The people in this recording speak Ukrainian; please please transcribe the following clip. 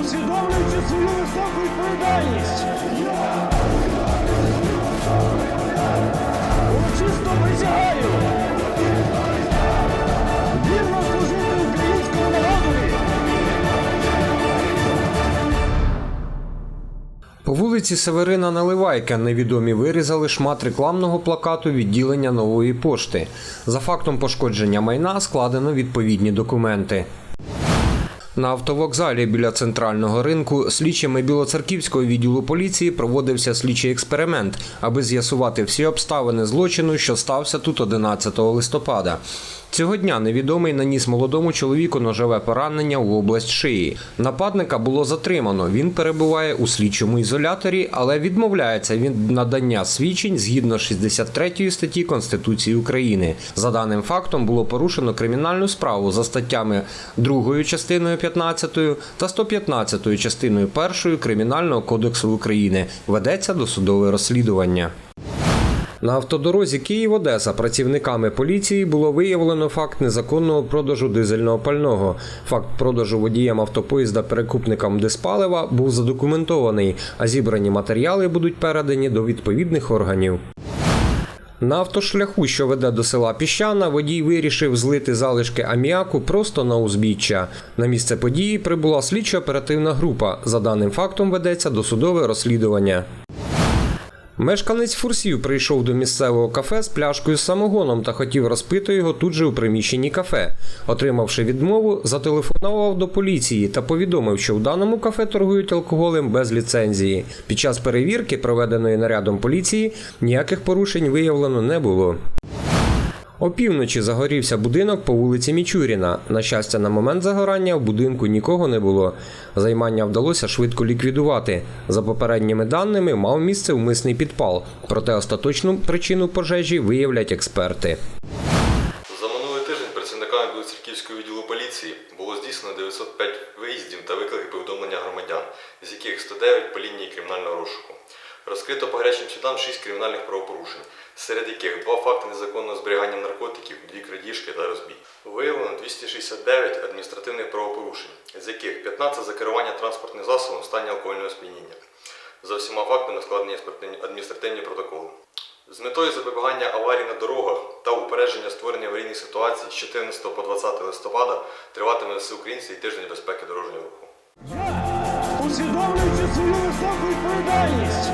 усвідомлюючи свою високу відповідальність. Урочисто присягаю. Вірно служити українському народові. По вулиці Северина Наливайка невідомі вирізали шмат рекламного плакату відділення нової пошти. За фактом пошкодження майна складено відповідні документи. На автовокзалі біля центрального ринку слідчими Білоцерківського відділу поліції проводився слідчий експеримент, аби з'ясувати всі обставини злочину, що стався тут 11 листопада. Цього дня невідомий наніс молодому чоловіку ножове поранення в область шиї. Нападника було затримано. Він перебуває у слідчому ізоляторі, але відмовляється від надання свідчень згідно 63 статті Конституції України. За даним фактом було порушено кримінальну справу за статтями 2 частиною 15 та 115 частиною 1 Кримінального кодексу України. Ведеться досудове розслідування. На автодорозі Київ-Одеса працівниками поліції було виявлено факт незаконного продажу дизельного пального. Факт продажу водіям автопоїзда перекупникам диспалива був задокументований, а зібрані матеріали будуть передані до відповідних органів. На автошляху, що веде до села Піщана, водій вирішив злити залишки аміаку просто на узбіччя. На місце події прибула слідчо-оперативна група. За даним фактом ведеться досудове розслідування. Мешканець Фурсів прийшов до місцевого кафе з пляшкою з самогоном та хотів розпити його тут же у приміщенні кафе. Отримавши відмову, зателефонував до поліції та повідомив, що в даному кафе торгують алкоголем без ліцензії. Під час перевірки, проведеної нарядом поліції, ніяких порушень виявлено не було. Опівночі загорівся будинок по вулиці Мічуріна. На щастя, на момент загорання в будинку нікого не було. Займання вдалося швидко ліквідувати. За попередніми даними, мав місце вмисний підпал. Проте остаточну причину пожежі виявлять експерти. За минулий тиждень працівниками Білоцерківського відділу поліції було здійснено 905 виїздів та виклики повідомлення громадян, з яких 109 по лінії кримінального розшуку. Розкрито по гарячим слідам 6 кримінальних правопорушень, серед яких два факти незаконного зберігання 269 адміністративних правопорушень, з яких 15 за керування транспортним засобом в стані алкогольного сп'яніння. За всіма фактами складені адміністративні- протоколи. З метою запобігання аварій на дорогах та упередження створення аварійних ситуацій з 14 по 20 листопада триватиме всеукраїнський тиждень безпеки дорожнього руху. Усвідомлюючи свою високу відповідальність.